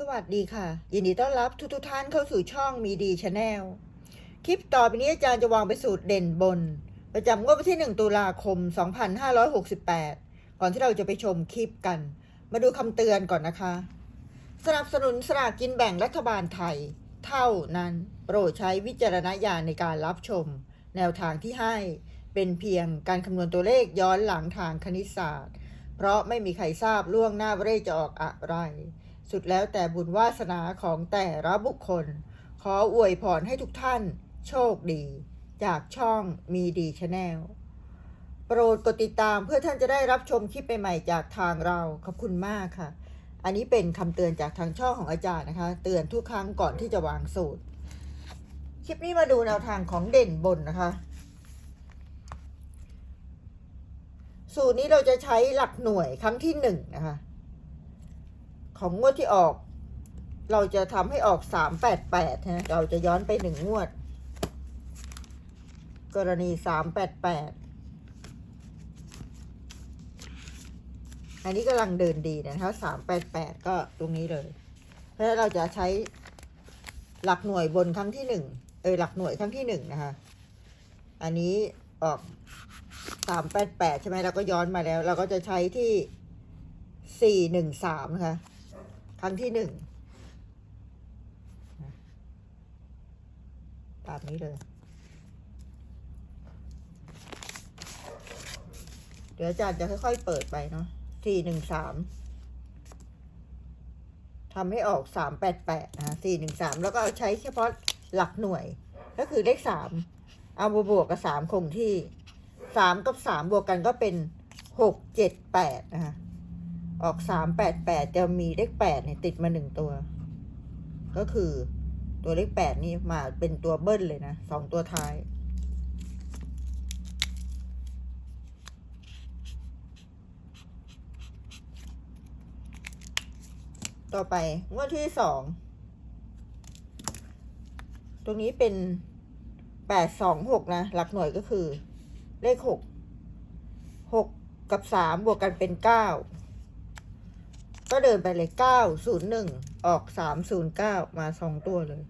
สวัสดีค่ะ ยินดีต้อนรับทุกทท่านเข้าสู่ช่องมีดีชาแนลคลิปต่อไปนี้อาจารย์จะวางไปสูตรเด่นบน ประจำงวดวันที่ 1 ตุลาคม 2568 ก่อนที่เราจะไปชมคลิปกัน มาดูคำเตือนก่อนนะคะ สนับสนุนสลากกินแบ่งรัฐบาลไทย เท่านั้น โปรดใช้วิจารณญาณในการรับชม แนวทางที่ให้เป็นเพียงการคำนวณตัวเลขย้อนหลังทางคณิตศาสตร์ เพราะไม่มีใครทราบล่วงหน้าว่าเลขจะออกอะไร สุดแล้วแต่บุญวาสนาของแต่ละบุคคล ขออวยพรให้ทุกท่าน โชคดี จากช่องมีดีชาแนลโปรดกดติดตามเพื่อท่านจะได้รับชมคลิปใหม่ๆจากทางเราขอบคุณมากค่ะ อันนี้เป็นคำเตือนจากทางช่องของอาจารย์นะคะ เตือนทุกครั้งก่อนที่จะวางสูตร คลิปนี้มาดูแนวทางของเด่นบนนะคะ สูตรนี้เราจะใช้หลักหน่วยครั้งที่หนึ่งนะคะ ของงวดที่ออก เราจะทำให้ออกสามแปดแปดนะเราจะย้อนไปหนึ่งงวด กรณีสามแปดแปดอันนี้กำลังเดินดีนะคะสามแปดแปดก็ตรงนี้เลย เพราะฉะนั้นเราจะใช้หลักหน่วยบนครั้งที่หนึ่งเออหลักหน่วยครั้งที่หนึ่งนะคะ อันนี้ออกสามแปดแปดใช่ไหมเราก็ย้อนมาแล้ว เราก็จะใช้ที่สี่หนึ่งสามนะคะ รั้งที่หนึ่งตามนี้เลย เดี๋ยวอาจารย์จะค่อยๆเปิดไปเนาะสี่หนึ่งสามทำให้ออกสามแปดแปดนะสี่หนึ่งสามแล้วก็ใช้เฉพาะหลักหน่วย ก็คือเลขสามเอามาบวกกับสามคงที่สามกับสามบวกกันก็เป็นหกเจ็ดแปดนะคะ ออกสามแปดแปดจะมีเลขแปดเนี่ยติดมาหนึ่งตัว ก็คือตัวเลขแปดนี่มาเป็นตัวเบิ้ลเลยนะสองตัวท้าย ต่อไปงวดที่สอง ตรงนี้เป็นแปดสองหกนะ หลักหน่วยก็คือ เลขหกหกกับสามบวกกันเป็นเก้า ก็เดินไปเลยเก้าศูนย์หนึ่งออกสามศูนย์เก้ามาสองตัวเลย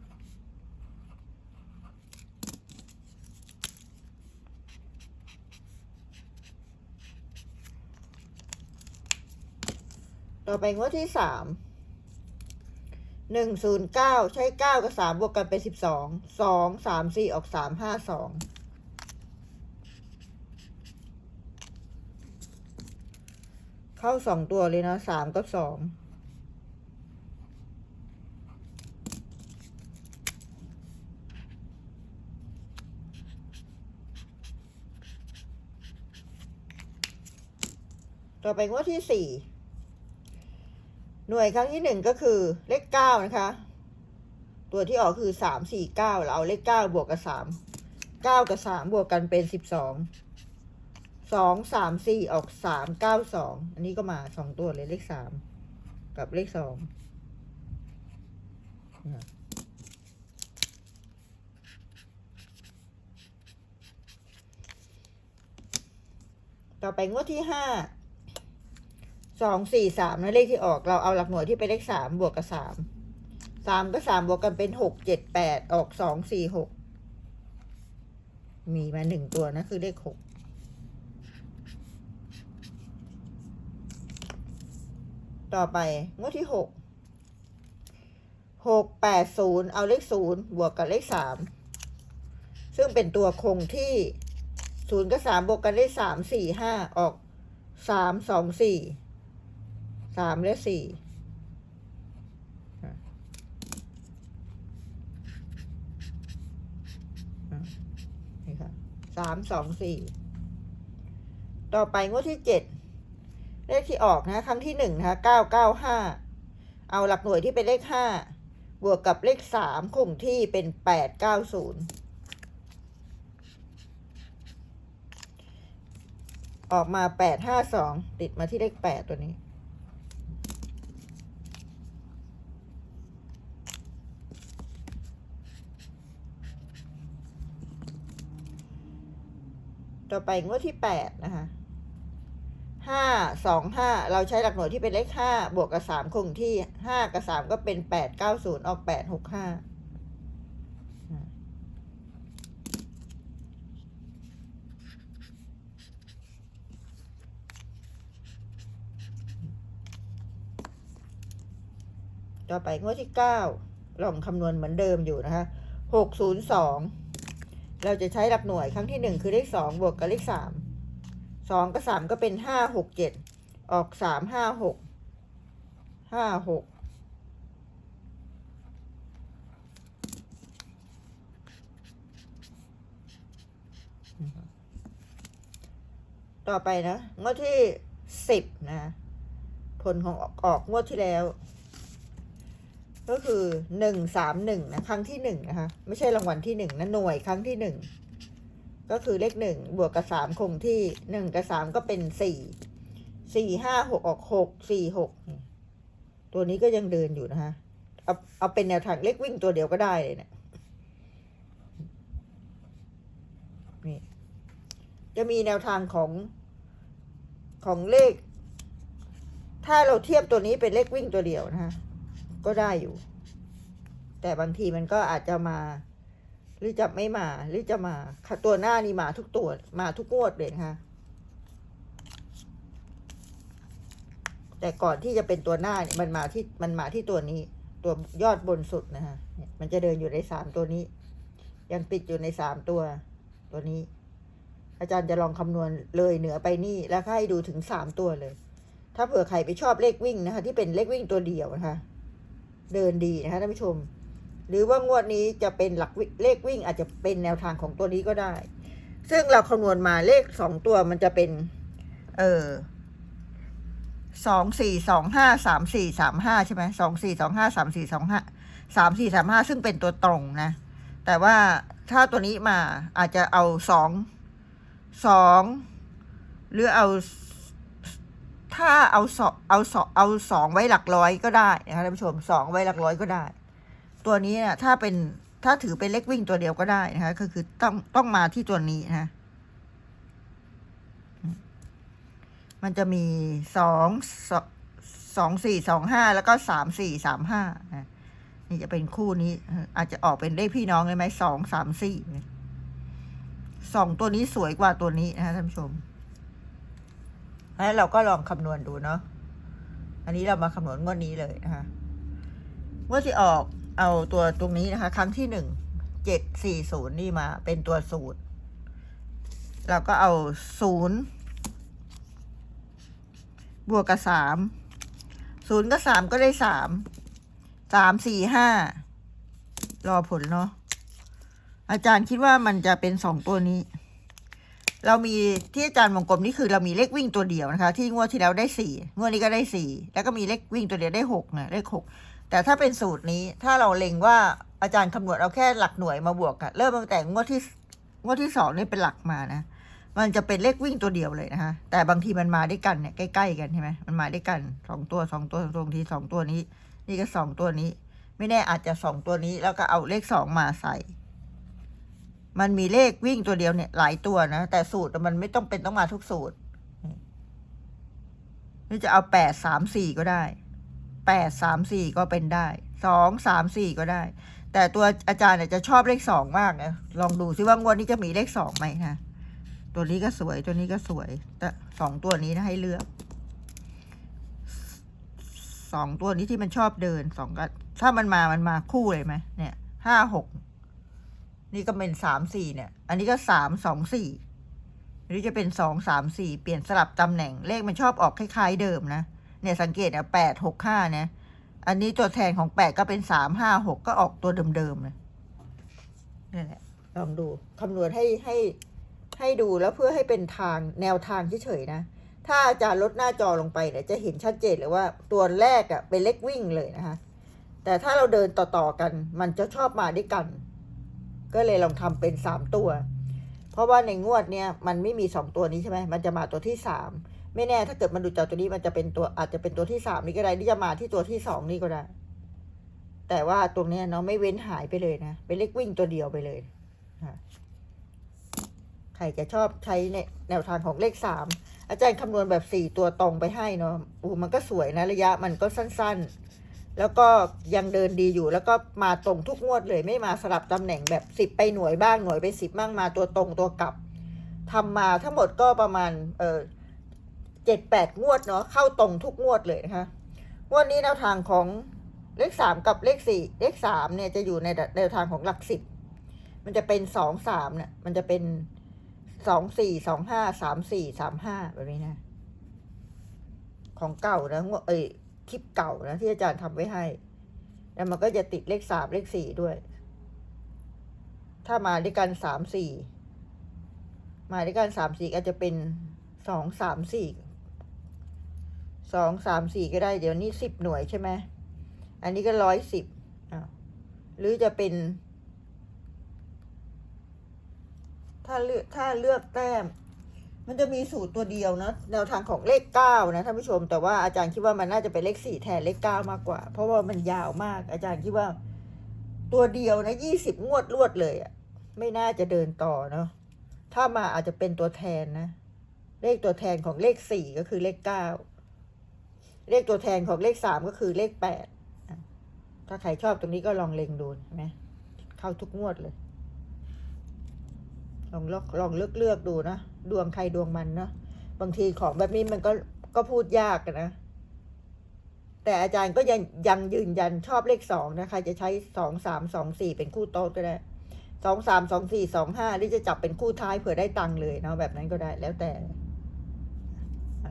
ต่อไปงวดที่สามหนึ่งศูนย์เก้าใช้เก้ากับสามบวกกันเป็นสิบสองสองสามสี่ออกสามห้าสอง เข้าสองตัวเลยนะสามกับสองต่อไปงวดที่สี่หน่วยครั้งที่หนึ่งก็คือเลขเก้านะคะ ตัวที่ออกคือสามสี่เก้าเราเอาเลขเก้าบวกกับสามเก้ากับสามบวกกันเป็นสิบสอง สองสามสี่ออกสามเก้าสองอันนี้ก็มาสองตัวเลยเลขสามกับเลขสองต่อไปงวดที่ห้าสองสี่สามนะเลขที่ออกเราเอาหลักหน่วยที่เป็นเลขสามบวกกับสามสามก็สามบวกกันเป็นหกเจ็ดแปดออกสองสี่หกมีมาหนึ่งตัวนะคือเลขหก ต่อไปงวดที่หกหกแปดศูนย์เอาเลขศูนย์บวกกับเลขสามซึ่งเป็นตัวคงที่ศูนย์กับสามบวกกันได้สามสี่ห้าออกสามสองสี่สามและสี่นี่ค่ะสามสองสี่ต่อไปงวดที่เจ็ด เลขที่ออกนะครั้งที่หนึ่งนะคะเก้าเก้าห้าเอาหลักหน่วยที่เป็นเลขห้าบวกกับเลขสามคงที่เป็นแปดเก้าศูนย์ออกมาแปดห้าสองติดมาที่เลขแปดตัวนี้ ต่อไปงวดที่แปดนะคะ ห้าสองห้าเราใช้หลักหน่วยที่เป็นเลขห้าบวกกับสามคงที่ห้ากับสามก็เป็นแปดเก้าศูนย์ออกแปดหกห้าต่อไปงวดที่เก้าลองคำนวณเหมือนเดิมอยู่นะคะหกศูนย์สองเราจะใช้หลักหน่วยครั้งที่หนึ่งคือเลขสองบวกกับเลขสาม สองกับสามก็เป็นห้าหกเจ็ดออกสามห้าหกห้าหกต่อไปนะงวดที่สิบนะ ผลของออกออกงวดที่แล้ว ก็คือหนึ่งสามหนึ่งนะ ครั้งที่หนึ่งนะคะ ไม่ใช่รางวัลที่หนึ่งนะ หน่วยครั้งที่หนึ่ง ก็คือเลขหนึ่งบวกกับสามคงที่หนึ่งกับสามก็เป็นสี่สี่ห้าหกออกหกสี่หกตัวนี้ก็ยังเดินอยู่นะคะเอาเอาเป็นแนวทางเลขวิ่งตัวเดียวก็ได้เลยเนะนี่จะมีแนวทางของของเลข ถ้าเราเทียบตัวนี้เป็นเลขวิ่งตัวเดียวนะคะก็ได้อยู่ แต่บางทีมันก็อาจจะมา หรือจะไม่มาหรือจะมาค่ะตัวหน้านี่มาทุกตัวมาทุกงวดเลยนะคะแต่ก่อนที่จะเป็นตัวหน้าเนี่ยมันมาที่มันมาที่ตัวนี้ ตัวยอดบนสุดนะคะมันจะเดินอยู่ในสามตัวนี้ ยังติดอยู่ในสามตัว ตัวนี้ อาจารย์จะลองคำนวณเลยเหนือไปนี่แล้วให้ดูถึงสามตัวเลย ถ้าเผื่อใครไปชอบเลขวิ่งนะคะ ที่เป็นเลขวิ่งตัวเดียวนะคะ เดินดีนะคะท่านผู้ชม หรือว่างวดนี้จะเป็นหลักเลขวิ่งอาจจะเป็นแนวทางของตัวนี้ก็ได้ ซึ่งเราคำนวณมาเลขสองตัวมันจะเป็น เออสองสี่สองห้าสามสี่สามห้าใช่ไหมสองสี่สองห้าสามสี่สองห้าสามสี่สามห้าซึ่งเป็นตัวตรงนะ แต่ว่าถ้าตัวนี้มาอาจจะเอาสองสองหรือเอาถ้าเอาสองเอาสองเอาสองไว้หลักร้อยก็ได้นะคะท่านผู้ชมสองไว้หลักร้อยก็ได้ ตัวนี้เนี่ยถ้าเป็นถ้าถือเป็นเลขวิ่งตัวเดียวก็ได้นะคะก็คือต้องต้องมาที่ตัวนี้นะ มันจะมีสองสองสี่สองห้าแล้วก็สามสี่สามห้านะนี่จะเป็นคู่นี้เอ่ออาจจะออกเป็นเลขพี่น้องเลยไหมสองสามสี่สองตัวนี้สวยกว่าตัวนี้นะคะท่านผู้ชมแล้วเราก็ลองคำนวณดูเนาะอันนี้เรามาคำนวณงวดนี้เลยนะคะงวดที่ออก เอาตัวตรงนี้นะคะ ครั้งที่หนึ่งเจ็ดสี่ศูนย์นี่มาเป็นตัวสูตร เราก็เอาศูนย์บวกกับสามศูนย์กับสามก็ได้สามสามสี่ห้ารอผลเนาะอาจารย์คิดว่ามันจะเป็นสองตัวนี้ เรามีที่อาจารย์วงกลมนี่คือเรามีเลขวิ่งตัวเดียวนะคะ ที่งวดที่แล้วได้สี่งวดนี้ก็ได้สี่แล้วก็มีเลขวิ่งตัวเดียวได้หกนะเลขหก แต่ถ้าเป็นสูตรนี้ถ้าเราเล็งว่าอาจารย์คำนวณเอาแค่หลักหน่วยมาบวกกันเริ่มตั้งแต่งวดที่งวดที่สองนี่เป็นหลักมานะ มันจะเป็นเลขวิ่งตัวเดียวเลยนะคะแต่บางทีมันมาด้วยกันเนี่ยใกล้ๆกันใช่ไหมมันมาด้วยกันสองตัวสองตัวตรงทีสองตัวนี้ นี่ก็สองตัวนี้ ไม่แน่อาจจะสองตัวนี้ แล้วก็เอาเลขสองมาใส่ มันมีเลขวิ่งตัวเดียวเนี่ย หลายตัวนะแต่สูตรมันไม่ต้องเป็นต้องมาทุกสูตรนี่จะเอาแปดสามสี่ก็ได้ แปดสามสี่ก็เป็นได้สองสามสี่ก็ได้ แต่ตัวอาจารย์เนี่ยจะชอบเลขสองมากนะลองดูซิว่างวดนี้จะมีเลขสองไหมนะตัวนี้ก็สวยตัวนี้ก็สวยแต่สองตัวนี้นะให้เลือกสองตัวนี้ที่มันชอบเดินสองก็ถ้ามันมามันมาคู่เลยไหมเนี่ยห้าหกนี่ก็เป็นสามสี่เนี่ย อันนี้ก็สามสองสี่หรือจะเป็นสองสามสี่เปลี่ยนสลับตำแหน่งเลขมันชอบออกคล้าย ๆ เดิมนะ เนี่ยสังเกตนะแปดหกห้าเนี่ย อันนี้ตัวแทนของแปดก็เป็นสามห้าหกก็ออกตัวเดิมๆเลยนี่แหละลองดูคำนวณให้ให้ให้ดูแล้วเพื่อให้เป็นทางแนวทางเฉยๆนะ ถ้าอาจารย์ลดหน้าจอลงไปเนี่ยจะเห็นชัดเจนเลยว่าตัวแรกอะเป็นเลขวิ่งเลยนะคะ แต่ถ้าเราเดินต่อๆกัน มันจะชอบมาด้วยกัน ก็เลยลองทำเป็นสามตัว เพราะว่าในงวดเนี้ยมันไม่มีสองตัวนี้ใช่ไหมมันจะมาตัวที่สาม ไม่แน่ถ้าเกิดมันดูจากตัวนี้มันจะเป็นตัวอาจจะเป็นตัวที่สามนี่ก็ได้ที่จะมาที่ตัวที่สองนี่ก็ได้ แต่ว่าตรงนี้เนาะไม่เว้นหายไปเลยนะเป็นเลขวิ่งตัวเดียวไปเลยใครจะชอบใช้ในแนวทางของเลขสามอาจารย์คำนวณแบบสี่ตัวตรงไปให้เนาะอ้มันก็สวยนะระยะมันก็สั้น ๆ แล้วก็ยังเดินดีอยู่ แล้วก็มาตรงทุกงวดเลยไม่มาสลับตำแหน่งแบบสิบไปหน่วยบ้างหน่วยไปสิบบ้างมาตัวตรงตัวกลับทำมาทั้งหมดก็ประมาณเออ เจ็ดแปดงวดเนาะเข้าตรงทุกงวดเลยนะคะงวดนี้แนวทางของเลขสามกับเลขสี่เลขสามเนี่ยจะอยู่ในแนวทางของหลักสิบมันจะเป็นสองสามเนี่ยมันจะเป็นสองสี่สองห้าสามสี่สามห้าแบบนี้นะของเก่านะงวเอ้ยคลิปเก่านะที่อาจารย์ทำไว้ให้ แล้วมันก็จะติดเลขสามเลขสี่ด้วย ถ้ามาด้วยกันสามสี่มาด้วยกันสามสี่ก็จะเป็นสองสามสี่ สองสามสี่ก็ได้ เดี๋ยวนี้สิบหน่วยใช่ไหมอันนี้ก็ร้อยสิบหรือจะเป็น ถ้าเลือกถ้าเลือกแต้ม มันจะมีสูตรตัวเดียวนะแนวทางของเลขเก้านะท่านผู้ชม แต่ว่าอาจารย์คิดว่ามันน่าจะเป็นเลขสี่แทนเลขเก้ามากกว่า เพราะว่ามันยาวมาก อาจารย์คิดว่าตัวเดียวนะยี่สิบงวดรวดเลยอะไม่น่าจะเดินต่อเนาะถ้ามาอาจจะเป็นตัวแทนนะ เลขตัวแทนของเลขสี่ก็คือเลขเก้า เลขตัวแทนของเลขสามก็คือเลขแปดถ้าใครชอบตรงนี้ก็ลองเล็งดูเห็นไหมเข้าทุกงวดเลย ลองเลือกลองเลือกเลือกดูนะดวงใครดวงมันเนาะบางทีของแบบนี้มันก็ก็พูดยากนะแต่อาจารย์ก็ยังยังยืนยันชอบเลขสองนะครจะใช้สองสามสองสี่เป็นคู่โต๊ดก็ได้สองสามสองสี่สองห้าหรือจะจับเป็นคู่ท้ายเผื่อได้ตังค์เลยเนาะแบบนั้นก็ได้แล้วแต่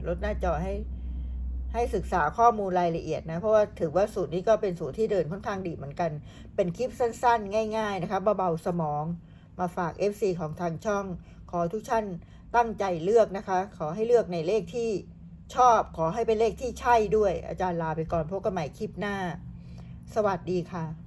ลดหน้าจอให้ ให้ศึกษาข้อมูลรายละเอียดนะเพราะว่าถือว่าสูตรนี้ก็เป็นสูตรที่เดินค่อนข้างดีเหมือนกัน เป็นคลิปสั้นๆ ง่าย ๆ นะคะเบาๆสมอง มาฝาก FC ของทางช่อง ขอทุกท่านตั้งใจเลือกนะคะ ขอให้เลือกในเลขที่ชอบ ขอให้เป็นเลขที่ใช่ด้วย อาจารย์ลาไปก่อนพบกันใหม่คลิปหน้า สวัสดีค่ะ